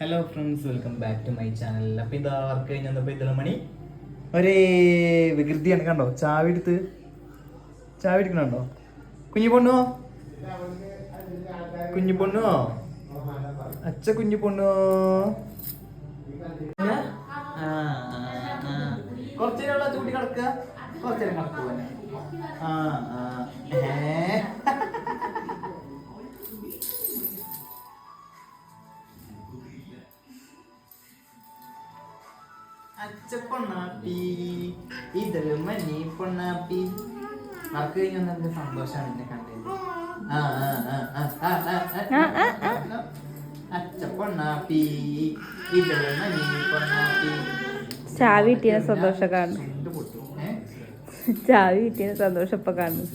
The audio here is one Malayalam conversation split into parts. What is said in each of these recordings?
Hello friends welcome back to my channel അപ്പോൾ ഇതാ വർക്ക് കഴിഞ്ഞപ്പോൾ ഇതിലെ മണി ഒരേ വികൃതിയാണ് കണ്ടോ? ചാവി എടുത്ത് ചാവി എടുക്കണുണ്ടോ കുഞ്ഞു പൊണ്ണോ? കുഞ്ഞു പൊണ്ണോ? അച്ഛ കുഞ്ഞു പൊണ്ണോ? കുറച്ചേരം ചൂട്ടി കിടക്കുക കുറച്ചേരം കിടക്കുക ആ ആ. ഏ? അച്ഛ പൊണ്ണാപ്പി ഇതൾ മഞ്ഞി പൊണ്ണാപ്പി വർക്ക് കഴിഞ്ഞ നല്ല സന്തോഷമാണ് എന്നെ കണ്ടത് അച്ഛ പൊണ്ണാപ്പി ഇതൾ മഞ്ഞി പൊണ്ണാപ്പി ചാവി കിട്ടിയ സന്തോഷം കാണുന്നു ചാവി കിട്ടിയ സന്തോഷം ഇപ്പൊ കാണുന്നു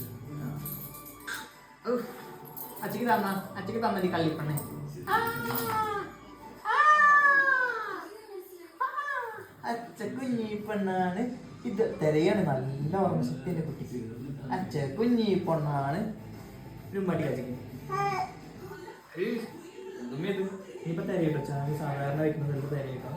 അച്ഛക്ക് തന്ന അച്ഛക്ക് തന്നി കള്ളിപ്പണ്ണേ അച്ഛ കുഞ്ഞി പെണ്ണാണ്. ഇത് തിരയാണ് നല്ല ഓർമ്മശക്തി എന്റെ കുട്ടിക്ക്. അച്ഛ കുഞ്ഞി പെണ്ണാണ്. ഒരു മടി അച്ഛക്ക് ഇനിയിപ്പൊ തിരയിട്ടോ? ചാവി സാധാരണ വയ്ക്കുന്ന സ്ഥലത്ത് തിരയിട്ടോ?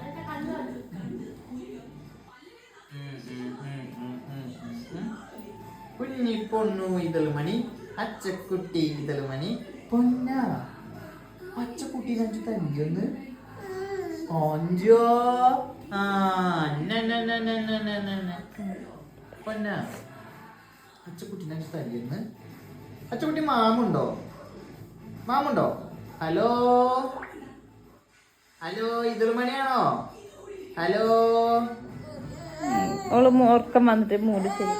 കുഞ്ഞി പൊണ്ണു ഇതൾ മണി അച്ചക്കുട്ടി ഇതൾ മണി പൊന്ന? അച്ചക്കുട്ടി അഞ്ചു തല്ലിയൊന്ന് ഓഞ്ചോ അച്ചുകുട്ടി മാമുണ്ടോ? മാമുണ്ടോ? ഹലോ? ഹലോ ഇതിർമണിയാണോ ഹലോ? ഓൾ ഓർക്കം വന്നിട്ട് മൂടി ശരി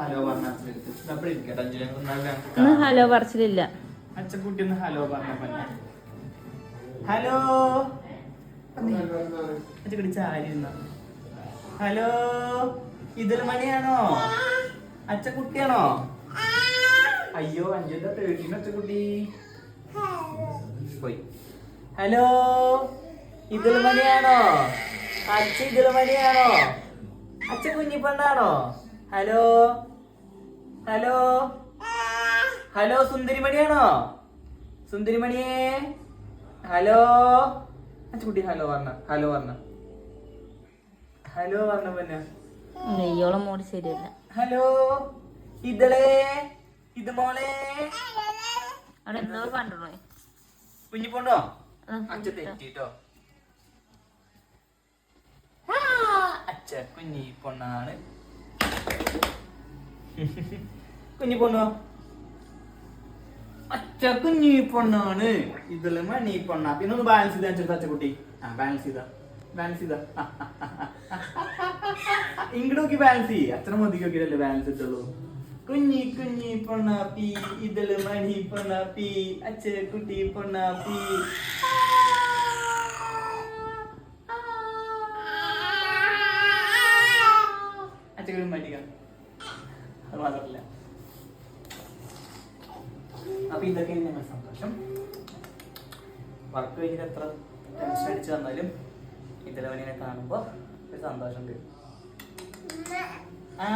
ഹലോ പറഞ്ഞ ഹലോ ഹലോ പറഞ്ഞ ഹലോ? ഹലോ ഇതിൽ മണിയാണോ? അച്ചക്കുട്ടിയാണോ? അയ്യോ അഞ്ചിന്റെ തേർട്ടീൻ അച്ചക്കുട്ടി. പോയി. ഹലോ ഇതിൽ മണിയാണോ? അച്ഛ ഇതിൽ മണിയാണോ? അച്ഛ കുഞ്ഞിപ്പണ്ണാണോ ഹലോ ഹലോ ഹലോ സുന്ദരിമണിയാണോ? സുന്ദരിമണിയേ ഹലോ അച്ചുകുട്ടി ഹലോ പറഞ്ഞ ഹലോ പറഞ്ഞ ഹലോ പറഞ്ഞ പിന്നെ. നെയ്യോളം മോടി ശരിയല്ല. ഹലോ. ഇതളേ. ഇത് മോളെ. അവിടെ എന്തോ കണ്ടോ കുഞ്ഞിപ്പൊണ്ടോ അച്ഛ തെറ്റിട്ടോ? അച്ഛ കുഞ്ഞി പൊണ്ണാണ്. കുഞ്ഞി നീ പൊണ്ണാണ്. ഇതിൽ മണി പൊണ്ണ. പിന്നെ ഒന്ന് ബാലൻസ് ചെയ്താ ചെറുത്ത അച്ചക്കുട്ടി. ആ ബാലൻസ് ചെയ്താ. ബാലൻസ് ചെയ്താ. ഇങ്ങോട്ട് നോക്കി ബാലൻസ് ചെയ്യ്. അച്ഛനെ മതി നോക്കിയിട്ടല്ലേ ബാലൻസ് ഇട്ടുള്ളൂ. കുഞ്ഞി കുഞ്ഞി പൊണ്ണാപ്പി ഇതിൽ മണി പൊണ്ണാപ്പി അച്ഛ കുട്ടി പൊണ്ണാപ്പി അച്ഛനും മടിക്കാം അത് മാത്രമല്ല അപ്പൊ ഇതൊക്കെയാണ് ഞങ്ങൾ സന്തോഷം. വർക്ക് കഴിഞ്ഞിട്ട് എത്ര ടെൻഷൻ അടിച്ച് വന്നാലും ഇതിലവനെ കാണുമ്പോ ഒരു സന്തോഷം തരും ആ?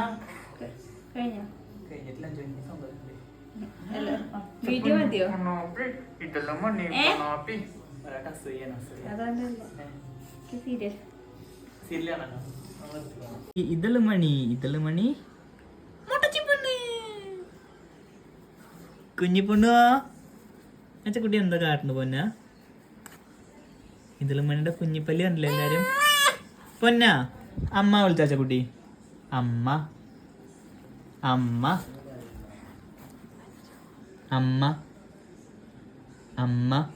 കഴിഞ്ഞോ? കഴിഞ്ഞിട്ടില്ല അഞ്ചു മിനിറ്റ് സന്തോഷം തരും വീഡിയോ മതിയോ? ഇതൾ മണി ഇതൾ മണി. കുഞ്ഞിപ്പൊണ്ണോ കുട്ടി എന്താ കാട്ടുന്നു പൊന്ന. ഇതിലും മണിയുടെ കുഞ്ഞിപ്പല്ലി കണ്ടില്ല എല്ലാരും? പൊന്ന അമ്മ വിളിച്ചാച്ച കുട്ടി? അമ്മ. അമ്മ. അമ്മ. അമ്മ.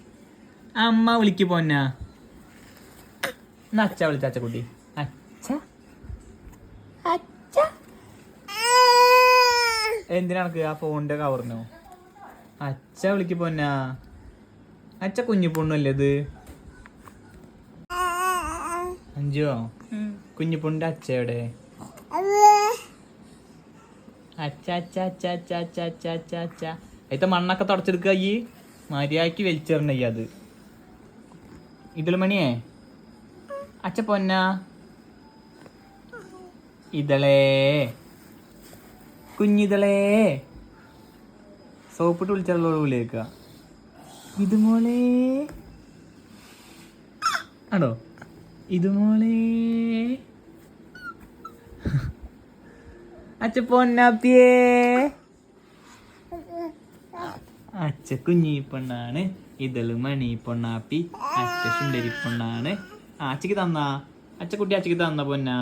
അമ്മ വിളിക്ക് പൊന്ന. അച്ഛ കുട്ടി? അച്ഛ. കുട്ടി എന്തിനാണക്ക് ആ ഫോണിന്റെ കവറിനോ അച്ഛ വിളിക്ക് പോന്നാ. അച്ഛ കുഞ്ഞു പൊണ്ണല്ലേ ഇത്? അഞ്ചോ കുഞ്ഞു പൊണ്ണിന്റെ അച്ഛ എവിടെ? അച്ഛ അച്ഛ അച്ഛ അച്ഛ അച്ഛ അച്ഛ അച്ഛ അച്ഛ. അതിത്തെ മണ്ണൊക്കെ തുടച്ചെടുക്കുക ഈ മര്യാദയ്ക്ക് വലിച്ചെറിഞ്ഞ അത്. ഇതിൽ മണിയേ. അച്ഛ പൊന്ന. ഇതളേ. കുഞ്ഞിതളേ. സോപ്പിട്ട് വിളിച്ചുള്ള വിളിയേക്ക ഇത് മോളെ ആണോ? ഇതുപോലെ. അച്ഛ പൊന്നാപ്പിയേ. അച്ഛ കുഞ്ഞി പൊണ്ണാണ് ഇതൾ മണി പൊണ്ണാപ്പി അച്ഛ സുന്ദരി പൊണ്ണാണ് അച്ഛക്ക് തന്നാ. അച്ഛക്കുട്ടി അച്ഛക്ക് തന്ന പൊന്നാ.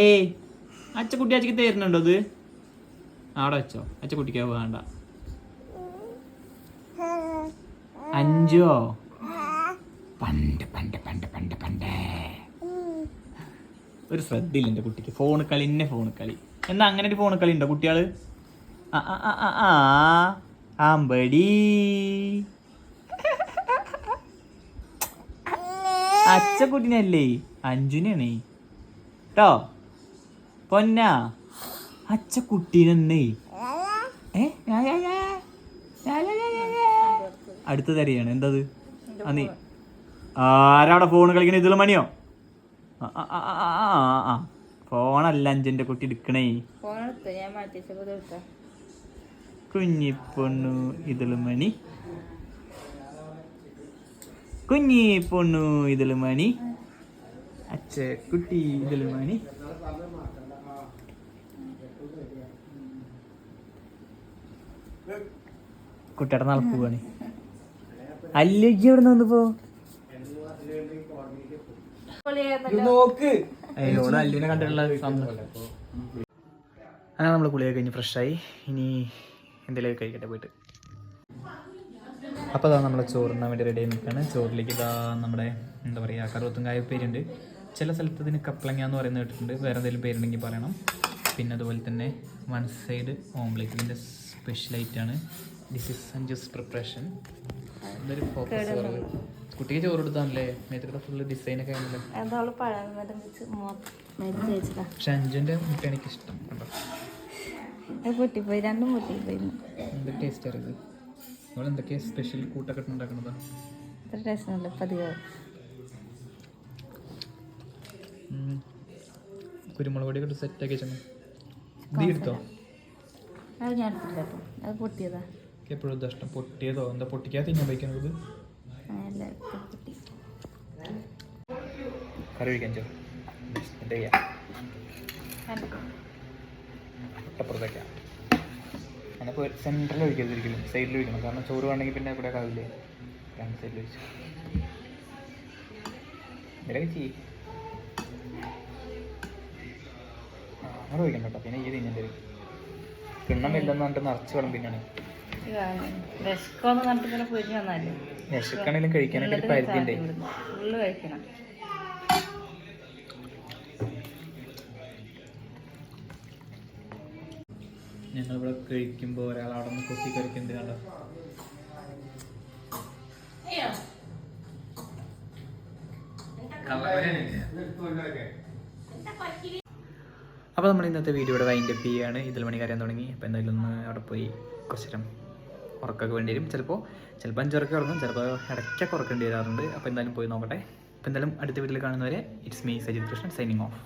ഏയ് അച്ഛക്കുട്ടി അച്ഛക്ക് തരുന്നുണ്ടോ ഇത് അവിടെ വെച്ചോ. അച്ഛ കുട്ടിക്ക് വേണ്ട. അഞ്ചോ? പണ്ട് പണ്ട് പണ്ട് പണ്ട് പണ്ട്. ഒരു ശ്രദ്ധയില്ല എന്റെ കുട്ടിക്ക്. ഫോൺ കളി എന്നെ ഫോൺ കളി. എന്നാ അങ്ങനെ ഒരു ഫോൺ കളി ഉണ്ടോ കുട്ടികൾ? ആ ആ ആ ആ ആമ്പടി. അച്ഛ കുട്ടിനല്ലേ അഞ്ജുനാണ്. കേട്ടോ പൊന്നാ. അച്ഛ കുട്ടീനെന്നേ ഏ. അടുത്ത തരികയാണ് എന്തത്? അന്നീ നീ. ആരവിടെ ഫോൺ കളിക്കണ? ഇതിൽ മണിയോ? ആ. ഫോണല്ല അഞ്ചിന്റെ കുട്ടി എടുക്കണേ. കുഞ്ഞിപ്പൊണ്ണു ഇതിൽ മണി. കുഞ്ഞി പൊണ്ണു ഇതിലും മണി. അച്ഛ കുട്ടി ഇതിലും മണി. കുട്ടിയുടെ പോവാണ്. അല്ലേക്ക് എവിടെ നിന്നിപ്പോ നോക്ക്. അയ്യോട് അല്ലുവിനെ കണ്ടിട്ടുള്ള സന്തോഷം അങ്ങനെ നമ്മൾ കുളിയൊക്കെ കഴിഞ്ഞ് ഫ്രഷായി ഇനി എന്തെങ്കിലും കഴിക്കട്ടെ പോയിട്ട്. അപ്പോൾ അതാ നമ്മളെ ചോറിനാൻ വേണ്ടി റെഡി ആയി നിൽക്കുകയാണ് ചോറിലേക്ക് ഇതാ നമ്മുടെ എന്താ പറയുക കറുവത്തുങ്കായ പേരുണ്ട് ചില സ്ഥലത്ത് ഇതിന് കപ്ലങ്ങ എന്ന് പറയുന്നത് കേട്ടിട്ടുണ്ട്. വേറെ എന്തെങ്കിലും പേരുണ്ടെങ്കിൽ പറയണം. പിന്നെ അതുപോലെ തന്നെ വൺ സൈഡ് ഓംലേറ്റ് ഇതിന്റെ സ്പെഷ്യലായിട്ടാണ് ദിസ് ഇസ് സഞ്ജുസ് പ്രിപ്പറേഷൻ എന്തൊരു ഫോക്കസ് പറയുന്നത് കുട്ടിക്ക് ചോറ് കൊടുത്താണല്ലേ? മേത്തിലത്തെ ഫുള്ള് മരിച്ചു വെച്ചതാ പക്ഷെ അഞ്ചിന്റെ മുട്ട എനിക്ക് ഇഷ്ടം. കണ്ടോ? അത് പൊട്ടിപ്പോയി. രണ്ടും പൊട്ടിപ്പോയി. എന്തൊക്കെ ടേസ്റ്റ് അറിയത് നമ്മൾ എന്തൊക്കെയാ സ്പെഷ്യൽ കൂട്ടൊക്കെ ഉണ്ടാക്കണത്? ഇത്ര ടേസ്റ്റ് ഉണ്ടല്ലോ പതിവ്. കുരുമുളക് പൊടിയൊക്കെ സെറ്റ് സെറ്റാക്കി വെച്ചോ നീ എടുത്തോ? അത് ഞാൻ എടുത്തില്ല കേട്ടോ അത് പൊട്ടിയതാ. എപ്പോഴും ഇഷ്ടം? പൊട്ടിയതോ? എന്താ പൊട്ടിക്കാതെ ഞാൻ വയ്ക്കുന്നത് കറി ചോ എന്റെ സെന്ററിൽ ഒഴിക്കരുത് ഒരിക്കലും സൈഡിൽ ഒഴിക്കണം കാരണം ചോറ് വേണമെങ്കിൽ പിന്നെ ഇവിടെ കാവില്ലേ രണ്ട് സൈഡിൽ ഒഴിച്ചു ഇതിലൊക്കെ ചെയ്യ്. അങ്ങനെ ഒഴിക്കണം കേട്ടോ. പിന്നെ ഈ തിന്നേണ്ടി ഇല്ലെന്ന് പറഞ്ഞിട്ട് നിറച്ച് വിളമ്പിനാണ് വിശക്കോന്ന് പറഞ്ഞിട്ട് ഇങ്ങനെ പൊരിഞ്ഞു വന്നാലേ. വിശക്കണെങ്കിലും കഴിക്കാനായിട്ട് ഒരു പരിധി ഉണ്ട് ഫുള്ള് കഴിക്കണം. ഞങ്ങളിവിടെ കഴിക്കുമ്പോൾ ഒരാൾ അവിടെ നിന്ന് കൊത്തി കഴിക്കുന്നത് കണ്ടോ? അപ്പോൾ നമ്മൾ ഇന്നത്തെ വീഡിയോ ഇവിടെ വൈൻഡ് അപ്പ് ചെയ്യുകയാണ്. ഇതിൽ മണി കരയാൻ തുടങ്ങി. അപ്പോൾ എന്തായാലും ഒന്ന് അവിടെ പോയി കുറച്ച് നേരം ഉറക്കമൊക്കെ വേണ്ടി വരും. ചിലപ്പോൾ ചിലപ്പോൾ അഞ്ചുറക്കം ഉറങ്ങും. ചിലപ്പോൾ ഇടയ്ക്കൊക്കെ ഉറക്കേണ്ടി വരാറുണ്ട്. അപ്പോൾ എന്തായാലും പോയി നോക്കട്ടെ. അപ്പോൾ എന്തായാലും അടുത്ത വീട്ടിൽ കാണുന്നവരെ it's me Sajith Krishnan signing off